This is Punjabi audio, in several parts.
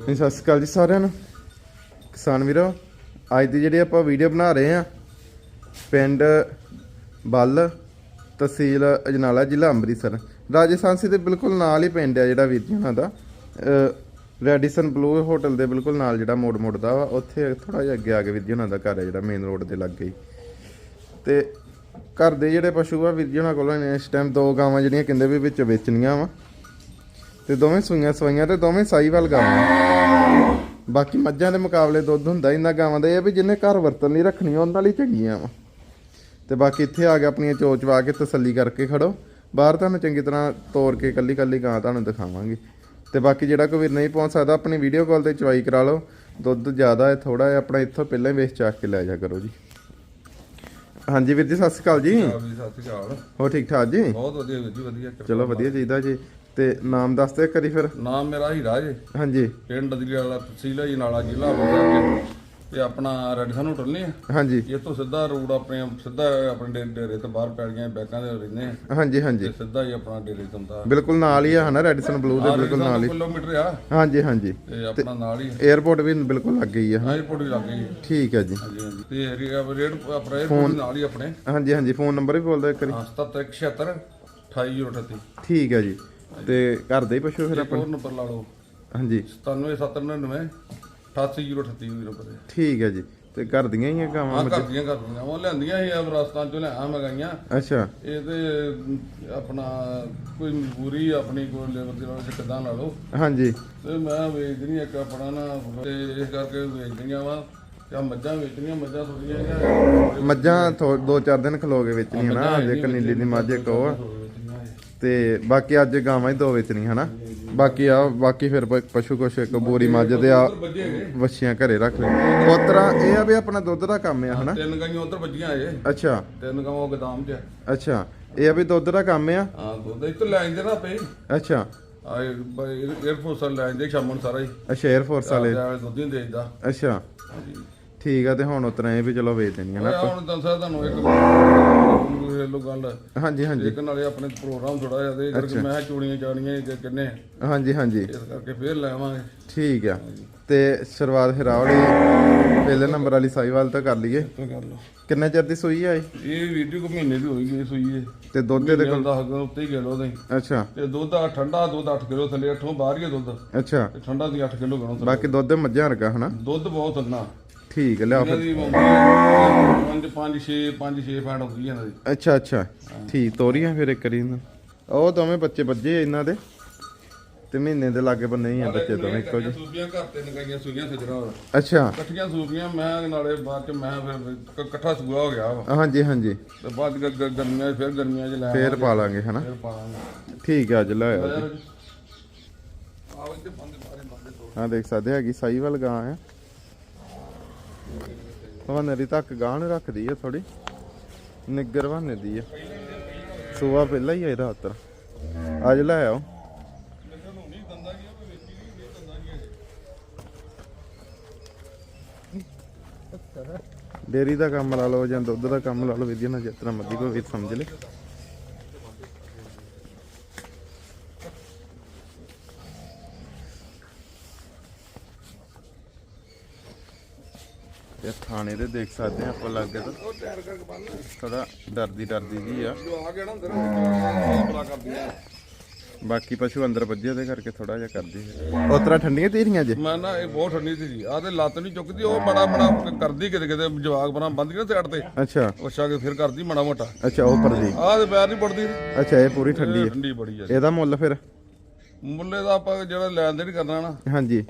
ਜੀ, ਸਤਿ ਸ਼੍ਰੀ ਅਕਾਲ ਜੀ ਸਾਰਿਆਂ ਨੂੰ। ਕਿਸਾਨ ਵੀਰੋ ਅੱਜ ਦੀ ਜਿਹੜੀ ਆਪਾਂ ਵੀਡੀਓ ਬਣਾ ਰਹੇ ਆ ਪਿੰਡ ਬੱਲ ਤਹਿਸੀਲ ਅਜਨਾਲਾ ਜ਼ਿਲ੍ਹਾ ਅੰਮ੍ਰਿਤਸਰ। ਰਾਜਸਥਾਨ ਸੀ ਦੇ ਬਿਲਕੁਲ ਨਾਲ ਹੀ ਪਿੰਡ ਆ ਜਿਹੜਾ ਵੀਰ ਜੀ ਉਹਨਾਂ ਦਾ। ਰੈਡੀਸਨ ਬਲੂ ਹੋਟਲ ਦੇ ਬਿਲਕੁਲ ਨਾਲ ਜਿਹੜਾ ਮੋੜ ਮੁੜਦਾ ਵਾ ਉੱਥੇ ਥੋੜਾ ਜਿਹਾ ਅੱਗੇ ਆ ਕੇ ਵੀਰ ਜੀ ਉਹਨਾਂ ਦਾ ਘਰ ਹੈ ਜਿਹੜਾ ਮੇਨ ਰੋਡ ਦੇ ਲੱਗੇ ਹੀ। ਤੇ ਘਰ ਦੇ ਜਿਹੜੇ ਪਸ਼ੂ ਆ ਵੀਰ ਜੀ ਉਹਨਾਂ ਕੋਲ ਇਸ ਟਾਈਮ ਦੋ ਗਾਵਾਂ ਜਿਹੜੀਆਂ ਕਹਿੰਦੇ ਵੀ ਵਿੱਚ ਵੇਚਣੀਆਂ ਵਾ। ਤੇ ਦੋਵੇਂ ਸੂਈਆਂ ਸਵਾਈਆਂ ਤੇ ਦੋਵੇਂ ਸਾਈਵਾਲ ਗਾਵਾਂ। ਬਾਕੀ ਮੱਝਾਂ ਦੇ ਮੁਕਾਬਲੇ ਦੁੱਧ ਹੁੰਦਾ ਇਹਨਾਂ ਗਾਵਾਂ ਦਾ ਇਹ ਵੀ ਜਿਹਨੇ ਘਰ ਵਰਤਨ ਲਈ ਰੱਖਣੀਆਂ ਉਹਨਾਂ ਲਈ ਚੰਗੀਆਂ ਵਾ। ਤੇ ਬਾਕੀ ਇੱਥੇ ਆ ਕੇ ਆਪਣੀਆਂ ਚੋਚ ਵਾ ਕੇ ਤਸੱਲੀ ਕਰਕੇ ਖੜੋ। ਬਾਹਰ ਤੁਹਾਨੂੰ ਚੰਗੀ ਤਰ੍ਹਾਂ ਤੋੜ ਕੇ ਕੱਲੀ ਕੱਲੀ ਗਾਂ ਤੁਹਾਨੂੰ ਦਿਖਾਵਾਂਗੇ। ਤੇ ਬਾਕੀ ਜਿਹੜਾ ਕੋਈ ਵੀਰ ਨਹੀਂ ਪਹੁੰਚ ਸਕਦਾ ਆਪਣੀ ਵੀਡੀਓ ਕਾਲ ਤੇ ਚਵਾਈ ਕਰਾ ਲਓ। ਦੁੱਧ ਜ਼ਿਆਦਾ ਹੈ ਥੋੜਾ ਹੈ ਆਪਣਾ ਇੱਥੋਂ ਪਹਿਲਾਂ ਹੀ ਵੇਚ ਚਾਕ ਕੇ ਲੈ ਜਾ ਕਰੋ ਜੀ। ਹਾਂਜੀ ਵੀਰ ਜੀ ਸਤਿ ਸ਼੍ਰੀ ਅਕਾਲ ਜੀ। ਸਤਿ ਸ਼੍ਰੀ ਅਕਾਲ ਹੋ ਠੀਕ ਠਾਕ ਜੀ? ਬਹੁਤ ਵਧੀਆ ਵੀਰ ਜੀ ਵਧੀਆ। ਚਲੋ ਵਧੀਆ ਚਾਹੀਦਾ ਜੀ। ਤੇ ਨਾਮ ਦੱਸ ਦੇ ਕਰੀ ਫਿਰ। ਨਾਮ ਮੇਰਾ ਹੀਰਾ ਜੀ। ਹਾਂਜੀ। ਪਿੰਡ ਦਲੀਆ ਵਾਲਾ ਤਹਿਸੀਲ ਜੀ ਨਾਲਾ ਜ਼ਿਲ੍ਹਾ ਬੋਲਦਾ ਤੇ ਆਪਣਾ ਰੈਡਸਨ ਹੋਟਲ ਨਹੀਂ ਹਾਂਜੀ। ਇਹ ਤੋਂ ਸਿੱਧਾ ਰੋਡ ਆਪਣੇ ਸਿੱਧਾ ਆਪਣੇ ਡੇਰੇ ਤੋਂ ਬਾਹਰ ਪੈ ਗਏ ਬੈਕਾਂ ਦੇ ਰਹਿੰਦੇ ਆ। ਹਾਂਜੀ ਹਾਂਜੀ। ਤੇ ਸਿੱਧਾ ਹੀ ਆਪਣਾ ਡੇਰੇ ਤੋਂ ਦਾ ਬਿਲਕੁਲ ਨਾਲ ਹੀ ਆ ਹਨਾ ਰੈਡੀਸਨ ਬਲੂ ਦੇ ਬਿਲਕੁਲ ਨਾਲ ਹੀ। ਕਿਲੋਮੀਟਰ ਆ। ਹਾਂਜੀ ਹਾਂਜੀ। ਤੇ ਆਪਣਾ ਨਾਲ ਹੀ 에ਅਰਪੋਰਟ ਵੀ ਬਿਲਕੁਲ ਲੱਗ ਗਈ ਆ ਏਅਰਪੋਰਟ ਵੀ ਲੱਗ ਗਈ ਠੀਕ ਹੈ ਜੀ। ਤੇ ਏਰੀਆ ਰੇਡ ਆਪਣਾ ਏਅਰਪੋਰਟ ਨਾਲ ਹੀ ਆਪਣੇ। ਹਾਂਜੀ ਹਾਂਜੀ। ਫੋਨ ਨੰਬਰ ਵੀ ਬੋਲ ਦਿਓ ਇੱਕ ਵਾਰੀ। 7776 2838 ਠੀਕ ਹੈ ਜੀ। ਤੇ ਘਰ ਦੇ ਹੀ ਪੁੱਛੋ ਫਿਰ ਹੋਰ ਨੰਬਰ ਲਾ ਲਓ। ਹਾਂਜੀ। 97799 88038 ਵੀਰ ਰੁਪਏ ਠੀਕ ਹੈ ਜੀ। ਤੇ ਘਰ ਦੀਆਂ ਹੀ ਆ ਗਾਵਾਂ ਹਾਂ ਕਰਦੀਆਂ ਕਰਦੀਆਂ ਉਹ ਲਿਆਂਦੀਆਂ ਸੀ ਆ ਰਸਤਾਂ ਚੋਂ ਲਿਆ ਮਗਾਈਆਂ ਅੱਛਾ। ਇਹ ਤੇ ਆਪਣਾ ਕੋਈ ਮਜਬੂਰੀ ਆਪਣੀ ਕੋਈ ਲੇਬਰ ਦੇ ਨਾਲ ਕਿਦਾਂ ਲਾ ਲਓ ਹਾਂਜੀ। ਤੇ ਮੈਂ ਵੇਚਦੀ ਇੱਕ ਆਪਣਾ ਨਾ ਤੇ ਇਸ ਕਰਕੇ ਵੇਚਦੀਆਂ ਵਾ। ਜਾਂ ਮੱਝਾਂ ਵੇਚਣੀਆਂ ਮੱਝਾਂ ਥੋੜੀਆਂ ਮੱਝਾਂ ਥੋ- ਦੋ ਚਾਰ ਦਿਨ ਖਲੋ ਕੇ ਵੇਚਣੀਆਂ ਨਾ ਅਜੇ ਕਨੀਲੀ ਦੀ ਮੱਝ ਇੱਕ ਉਹ ਆ। ਤੇ ਬਾਕੀ ਅੱਜ ਗਾਵਾਂ ਹੀ ਦੋ ਵੇਚਣੀ ਹਨਾ? ਬਾਕੀ ਆ ਬਾਕੀ ਫਿਰ ਪਸ਼ੂ ਕੁਛ ਇੱਕ ਬੋਰੀ ਮੱਝ ਦੇ ਆ ਵੱਛੀਆਂ ਘਰੇ ਰੱਖ ਲੈ ਉਤਰਾ ਇਹ ਆ ਵੀ ਆਪਣਾ ਦੁੱਧ ਦਾ ਕੰਮ ਆ ਹਨਾ? ਤਿੰਨ ਗਾਈਆਂ ਉਧਰ ਵੱਜੀਆਂ ਏ ਅੱਛਾ। ਤਿੰਨ ਗਾਵਾਂ ਉਹ ਗਦਾਮ 'ਚ ਆ। ਅੱਛਾ। ਇਹ ਆ ਵੀ ਦੁੱਧ ਦਾ ਕੰਮ ਆ? ਹਾਂ ਦੁੱਧ ਇੱਥੇ ਲੈ ਜਾਂਦੇ ਨਾ ਆਪੇ। ਅੱਛਾ। ਆਏ ਏਅਰਫੋਰਸ ਲੈ ਜਾਂਦੇ ਸ਼ਾਮ ਨੂੰ ਸਾਰਾ ਹੀ। ਆ ਸ਼ੇਅਰ ਵਾਲੇ ਦੁੱਧ ਹੀ ਦੇਈਦਾ। ਅੱਛਾ। ਠੀਕ ਆ ਤੇ ਹੁਣ ਉਤਰਾ ਇਹ ਵੀ ਚਲੋ ਵੇਚ ਦੇਣੀਆਂ ਨਾ ਓਏ ਹੁਣ ਦੱਸਿਆ ਤੁਹਾਨੂੰ ਇੱਕ ਲੋ ਗੱਲ। ਹਾਂਜੀ ਹਾਂਜੀ। ਇੱਕ ਨਾਲੇ ਆਪਣੇ ਪ੍ਰੋਗਰਾਮ ਥੋੜਾ ਜਿਹਾ ਦੇ ਕਰਕੇ ਮੈਂ ਚੂੜੀਆਂ ਕਿ ਕਿੰਨੇ ਹਾਂਜੀ ਹਾਂਜੀ। ਇਸ ਕਰਕੇ ਫੇਰ ਲੈਵਾਂਗੇ ਠੀਕ ਆ। ਤੇ ਸ਼ੁਰੂਆਤ ਫਿਰ ਆਹ ਵਾਲੀ ਪਹਿਲੇ ਨੰਬਰ ਵਾਲੀ ਸਾਈਵਾਲ ਤੋਂ ਕਰ ਲਈਏ। ਤੇ ਕਿੰਨੇ ਚਿਰ ਦੀ ਸੂਈ ਆ ਇਹ? ਵੀਡੀਓ ਕੋ ਮਹੀਨੇ ਦੀ ਹੋਈ ਗਈ ਸੂਈ ਇਹ। ਤੇ ਦੁੱਧ ਦੇ ਦਾ ਹੱਗ ਉੱਤੇ ਹੀ ਕਿਲੋ ਦੇ ਅੱਛਾ। ਤੇ ਦੁੱਧ ਆ ਠੰਡਾ ਦੁੱਧ 8 ਕਿਲੋ ਥੱਲੇ 8 ਬਾਹਰ ਹੀ ਦੁੱਧ। ਅੱਛਾ। ਤੇ ਠੰਡਾ ਦੀ 8 ਕਿਲੋ ਗਣੋ ਬਾਕੀ ਦੁੱਧ ਮੱਝਾਂ ਵਰਗਾ ਹਨਾ? ਦੁੱਧ ਬਹੁਤ ਅੰਨਾ ਠੀਕ ਹੈ ਇਹਨਾਂ ਫਿਰ। ਦੀ ਮੰਮੀ 5 5 6 5 6 ਫੈਂਟ ਹੁੰਦੀ ਹੈ ਇਹਨਾਂ ਦੀ। ਅੱਛਾ ਅੱਛਾ। ਠੀਕ ਤੋਰੀਆਂ ਫਿਰ ਇੱਕ ਵਾਰੀ ਉਹ ਦੋਵੇਂ ਬੱਚੇ ਵੱਜੇ ਆ ਇਹਨਾਂ ਦੇ। ਤੇ ਮਹੀਨੇ ਦੇ ਲਾਗੇ ਬੰਨੇ ਹੀ ਆ ਬੱਚੇ ਦੋਵੇਂ ਇੱਕੋ ਜਿਹੇ। ਸੂਪੀਆਂ ਘਰ ਤੇ ਨਗਾਈਆਂ ਸੂਈਆਂ ਸਜਰਾ ਹੋਰ ਅੱਛਾ। ਇਕੱਠੀਆਂ ਸੂਪੀਆਂ ਮੈਂ ਨਾਲੇ ਬਾਅਦ ਚ ਮੈਂ ਫਿਰ ਕ- ਇਕੱਠਾ ਸੂਆ ਹੋ ਗਿਆ ਵਾ। ਹਾਂਜੀ ਹਾਂਜੀ। ਤੇ ਬਾਅਦ ਗ- ਗ- ਗਰਮੀਆਂ 'ਚ ਫਿਰ ਗਰਮੀਆਂ 'ਚ ਲੈ ਫੇਰ ਪਾ ਲਾਂਗੇ ਹਨਾ? ਫਿਰ ਪਾਵਾਂਗੇ ਠੀਕ ਹੈ ਅੱਜ ਲਾਇਆ ਜੀ। ਆਹ ਇੱਥੇ ਬੰਦ ਬਾਰੇ ਬੰਦ ਤੋਂ ਆ ਦੇਖ ਸਕਦੇ ਹੈਗੀ ਸਾਈਵਾਲ ਗਾਂ ਆ। ਹਵਾਨੇ ਤੱਕ ਗਾਂ ਰੱਖਦੀ ਆ ਥੋੜੀ ਨਿੱਗਰ ਹਵਾਨੇ ਦੀ ਆ। ਸੂਆ ਪਹਿਲਾਂ ਹੀ ਆ ਇਹਦਾ ਉੱਤਰ ਅੱਜ ਲੈ ਆਓ। ਡੇਰੀ ਦਾ ਕੰਮ ਲਾ ਲਓ ਜਾਂ ਦੁੱਧ ਦਾ ਕੰਮ ਲਾ ਲਓ ਵਿਧੀ ਨਾਲ ਜਿਸ ਤਰ੍ਹਾਂ ਮਰਜ਼ੀ ਕੋਈ ਸਮਝ ਲੈ। ਇਹ ਥਾਣੇ ਦੇ ਦੇਖ ਸਕਦੇ ਆ ਆਪਾਂ ਲੱਗੇ ਤਾਂ। ਥੋੜਾ ਡਰਦੀ ਡਰਦੀ ਜੀ ਆ। ਆ ਬਾਕੀ ਪਸ਼ੂ ਅੰਦਰ ਵੱਜੇ ਉਹਦੇ ਕਰਕੇ ਥੋੜਾ ਜਿਹਾ ਕਰਦੀ ਹੈ। ਉਹ ਤਰ੍ਹਾਂ ਠੰਡੀਆਂ ਤੀਰੀਆਂ ਜੇ? ਮੈਂ ਨਾ ਇਹ ਬਹੁਤ ਠੰਡੀ ਸੀ ਜੀ। ਆਹ ਤੇ ਲੱਤ ਨਹੀਂ ਚੁੱਕਦੀ ਉਹ ਬੜਾ ਬੜਾ ਕਰਦੀ ਕਿਤੇ ਕਿਤੇ ਜਵਾਗ ਬਣਾ ਬੰਦ ਨਾ ਸਾਈਡ ਤੇ। ਅੱਛਾ। ਅੱਛਾ ਕੇ ਫਿਰ ਕਰਦੀ ਮਾੜਾ ਮੋਟਾ। ਅੱਛਾ ਉਹ ਪਰਦੀ ਆਹ ਤੇ ਪੈਰ ਨਹੀਂ ਪੜਦੀ। ਅੱਛਾ ਇਹ ਪੂਰੀ ਠੰਡੀ ਹੈ। ਠੰਡੀ ਬੜੀ ਆ ਇਹਦਾ ਮੁੱਲ ਫਿਰ? ਮੁੱਲੇ ਦਾ ਆਪਾਂ ਜਿਹੜਾ ਲੈਣ ਦੇਣ ਕਰਨਾ ਨਾ ਹਾਂਜੀ।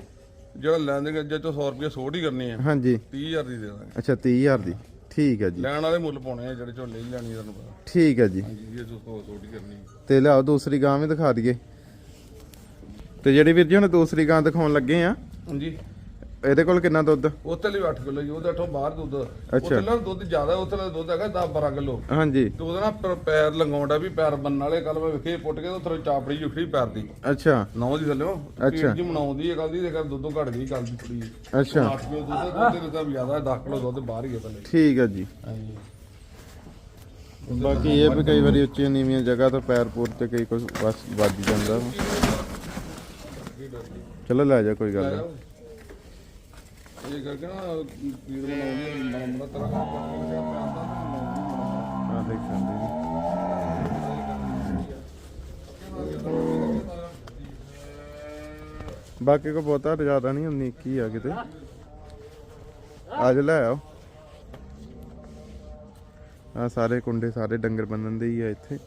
ਜਿਹੜਾ ਲੈਣ ਦੇਣ ਜੇ ਤੋਂ 100 ਰੁਪਏ ਸੋੜ ਹੀ ਕਰਨੀ ਆ ਹਾਂਜੀ। 30000 ਦੀ ਦੇ ਦਾਂਗੇ। ਅੱਛਾ 30000 ਦੀ। ਠੀਕ ਹੈ ਜੀ। ਲੈਣ ਵਾਲੇ ਮੁੱਲ ਪਾਉਣੇ ਆ ਜਿਹੜੇ ਚੋਂ ਲਈ ਲੈਣੀ ਤੁਹਾਨੂੰ ਪਤਾ। ਠੀਕ ਹੈ ਜੀ। ਹਾਂਜੀ ਇਹ ਤੋਂ ਸੋੜ ਹੀ ਕਰਨੀ ਤੇ ਲਿਆਓ ਦੂਸਰੀ ਗਾਂ ਵੀ ਦਿਖਾ ਦਈਏ। ਤੇ ਜਿਹੜੀ ਵੀਰ ਜੀ ਹੁਣ ਦੂਸਰੀ ਗਾਂ ਦਿਖਾਉਣ ਲੱਗੇ ਆ। ਹਾਂਜੀ। ਇਹਦੇ ਕੋਲ ਕਿੰਨਾ ਦੁੱਧ? ਉੱਥੇ ਲਈ 8 ਕਿਲੋ ਜੀ ਉਹਦੇ ਅੱਠੋਂ ਬਾਹਰ ਦੁੱਧ। ਉੱਥੇ ਨਾਲ ਦੁੱਧ ਜ਼ਿਆਦਾ ਉੱਥੇ ਦਾ ਦੁੱਧ ਹੈਗਾ 10 12 ਕਿਲੋ। ਹਾਂਜੀ। ਤੇ ਉਹਦਾ ਨਾ ਪੈਰ ਲੰਗਾਉਂਦਾ ਵੀ ਪੈਰ ਬੰਨਣ ਵਾਲੇ ਕੱਲ ਮੈਂ ਵੇਖੇ ਪੁੱਟ ਕੇ ਉੱਥੇ ਚਾਪੜੀ ਜੁਖੜੀ ਪੈਰ ਦੀ ਅੱਛਾ। ਨੌ ਦੀ ਥੱਲੇ ਅੱਛਾ। ਜੀ ਮਨਾਉਂਦੀ ਹੈ ਕੱਲ ਦੀ ਤੇ ਕੱਲ ਦੁੱਧੋਂ ਘਟ ਗਈ ਕੱਲ ਦੀ ਥੋੜੀ ਅੱਛਾ। 8 ਕਿਲੋ ਦੁੱਧ ਦੁੱਧ ਦੇ ਤਾਂ ਜ਼ਿਆਦਾ 10 ਕਿਲੋ ਦੁੱਧ ਬਾਹਰ ਹੀ ਹੈ ਥੱਲੇ। ਠੀਕ ਹੈ ਜੀ। ਹਾਂਜੀ। ਬਾਕੀ ਇਹ ਵੀ ਕਈ ਵਾਰੀ ਉੱਚੀਆਂ ਨੀਵੀਆਂ ਜਗ੍ਹਾ ਤੋਂ ਪੈਰ ਪੂਰ ਤੇ ਕਈ ਕੁਝ ਬਸ ਵੱਜ ਜਾਂਦਾ। ਚਲੋ ਲੈ ਜਾ ਕੋਈ ਗੱਲ ਨਹੀਂ। ਇਹ ਕਰਕੇ ਨਾ ਪੀੜ ਬਣਾਉਂਦੀ ਮਨ ਮਨ ਤਰਾ ਕਰਕੇ ਆਂਦਾ ਆ ਦੇਖ ਸਕਦੇ ਜੀ। ਬਾਕੀ ਕੋ ਬਹੁਤਾ ਜ਼ਿਆਦਾ ਨਹੀਂ ਹੁੰਦੀ ਕੀ ਆ ਕਿਤੇ। ਅੱਜ ਲੈ ਆਓ। ਆ ਸਾਰੇ ਕੁੰਡੇ ਸਾਰੇ ਡੰਗਰ ਬੰਨਣ ਦੇ ਹੀ ਆ ਇੱਥੇ।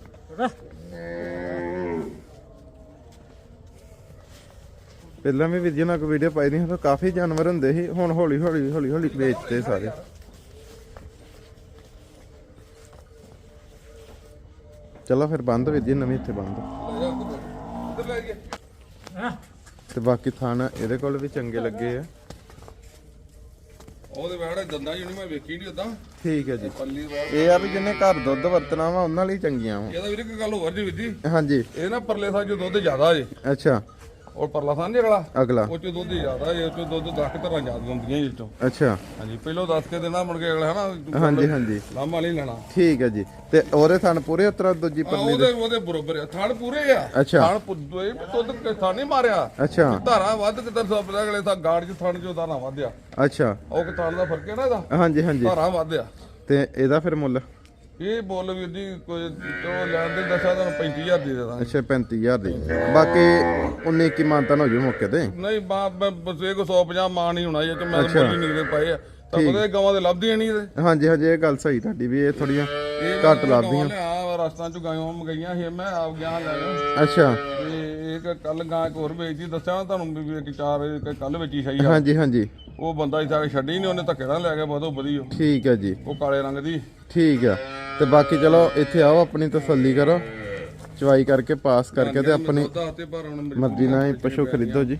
ਪਹਿਲਾਂ ਵੀ ਵੀਡੀਓ ਨਾਲ ਕੋਈ ਵੀਡੀਓ ਪਾਈ ਨਹੀਂ ਤਾਂ ਕਾਫੀ ਜਾਨਵਰ ਹੁੰਦੇ ਸੀ ਹੁਣ ਹੌਲੀ ਹੌਲੀ ਹੌਲੀ ਹੌਲੀ ਵੇਚਦੇ ਸਾਰੇ। ਚਲੋ ਫਿਰ ਬੰਦ ਵੀਡੀਓ ਨਵੀਂ ਇੱਥੇ ਬੰਦ। ਤੇ ਬਾਕੀ ਥਾਣ ਇਹਦੇ ਕੋਲ ਵੀ ਚੰਗੇ ਲੱਗੇ ਆ। ਉਹਦੇ ਵਾੜੇ ਦੰਦਾਂ ਜਿਹਨੂੰ ਮੈਂ ਵੇਖੀ ਨਹੀਂ ਉਦਾਂ ਠੀਕ ਹੈ ਜੀ। ਇਹ ਆ ਵੀ ਜਿਹਨੇ ਘਰ ਦੁੱਧ ਵਰਤਣਾ ਵਾ ਉਹਨਾਂ ਲਈ ਚੰਗੀਆਂ ਵਾ। ਇਹਦਾ ਵੀਰੇ ਇੱਕ ਗੱਲ ਹੋਰ ਜੀ ਵੀਰ ਜੀ। ਹਾਂਜੀ। ਇਹ ਨਾ ਪਰਲੇ ਸਾਹ ਦੁੱਧ ਜ਼ਿਆਦਾ ਜੇ। ਅੱਛਾ। ਔਰ ਪਰਲਾ ਸਾਹ ਨੀ ਅਗਲਾ। ਉਹ ਚ ਦੁੱਧ ਜ਼ਿਆਦਾ ਜੇ ਉਹ ਚ ਦੁੱਧ 10 ਤਰ੍ਹਾਂ ਜ਼ਿਆਦਾ ਹੁੰਦੀਆਂ ਇਹ ਚੋਂ। ਅੱਛਾ। ਹਾਂਜੀ ਪਹਿਲਾਂ ਦੱਸ ਕੇ ਦੇਣਾ ਮੁੜ ਕੇ ਅਗਲਾ ਹਨਾ ਹਾਂਜੀ ਹਾਂਜੀ। ਲਾਮਾ ਨਹੀਂ ਲੈਣਾ। ਠੀਕ ਹੈ ਜੀ। ਤੇ ਉਹਦੇ ਥਣ ਪੂਰੇ ਉਤਰਾ ਦੂਜੀ ਪਰਲੀ ਉਹਦੇ ਉਹਦੇ ਬਰੋਬਰ ਆ। ਥਣ ਪੂਰੇ ਆ। ਅੱਛਾ। ਥਣ ਪੁੱਦੋਏ ਦੁੱਧ ਕੇ ਥਣ ਨਹੀਂ ਮਾਰਿਆ। ਅੱਛਾ। ਧਾਰਾ ਵੱਧ ਕਿਤੇ ਸਭ ਅਗਲੇ ਤਾਂ ਗਾੜ ਚ ਥਣ ਚ ਧਾਰਾ ਵਧਿਆ। ਅੱਛਾ। ਉਹ ਕਿ ਥਣ ਦਾ ਫ਼ਰਕ ਹੈ ਨਾ ਇਹਦਾ? ਹਾਂਜੀ ਹਾਂਜੀ। ਧਾਰਾ ਵਧਿਆ। ਤੇ ਇਹਦਾ ਫਿਰ ਮੁੱਲ? ਇਹ ਬੋਲ ਵੀਰ ਜੀ ਕੋਈ ਚਲੋ ਲੈਣ ਦੇ ਦੱਸਿਆ ਤੁਹਾਨੂੰ 35000 ਦੇ ਦੇਣਾ ਅੱਛਾ 35000 ਦੀ ਬਾਕੀ 19 ਕੀ ਮਾਨਤਨ ਹੋ ਜੂ ਮੌਕੇ ਤੇ। ਨਹੀਂ ਬਾ ਬਸ ਇਹ ਕੋ 150 ਮਾਂ ਨਹੀਂ ਹੋਣਾ ਇਹ ਤੇ ਮੈਂ। ਬੋਲੀ ਨਿਕਲੇ ਪਏ ਆ। ਤਾਂ ਪਤਾ ਗਾਵਾਂ ਦੇ ਲੱਭਦੀਆਂ ਨਹੀਂ ਇਹਦੇ। ਹਾਂਜੀ ਹਾਂਜੀ ਇਹ ਗੱਲ ਸਹੀ ਤੁਹਾਡੀ ਵੀ ਇਹ ਥੋੜੀਆਂ ਘੱਟ ਲੱਭਦੀਆਂ। ਆ ਰਸਤਾਂ ਚ ਗਾਵਾਂ ਮੰਗਾਈਆਂ ਸੀ ਮੈਂ ਆਪ ਗਿਆ ਲੈ ਅੱਛਾ। ਤੇ ਇੱਕ ਕੱਲ ਗਾਂ ਇੱਕ ਹੋਰ ਵੇਚੀ ਦੱਸਿਆ ਨਾ ਤੁਹਾਨੂੰ ਵੀ ਇੱਕ ਚਾਰ ਕੱਲ ਵੇਚੀ ਸਹੀ ਆ। ਹਾਂਜੀ ਹਾਂਜੀ। ਉਹ ਬੰਦਾ ਇੱਥੇ ਛੱਡੀ ਨਹੀਂ ਉਹਨੇ ਧੱਕੇ ਨਾਲ ਲੈ ਗਿਆ ਬਹੁਤ ਵਧੀਆ। ਠੀਕ ਹੈ ਜੀ। ਉਹ ਕਾਲੇ ਰੰਗ ਦੀ। ਠੀਕ ਆ। ਤੇ ਬਾਕੀ ਚਲੋ ਇੱਥੇ ਆਓ ਆਪਣੀ ਤਸੱਲੀ ਕਰੋ। ਚਵਾਈ ਕਰਕੇ ਪਾਸ ਕਰਕੇ ਤੇ ਆਪਣੀ ਮਰਜ਼ੀ ਨਾਲ ਹੀ ਪਸ਼ੂ ਖਰੀਦੋ ਜੀ।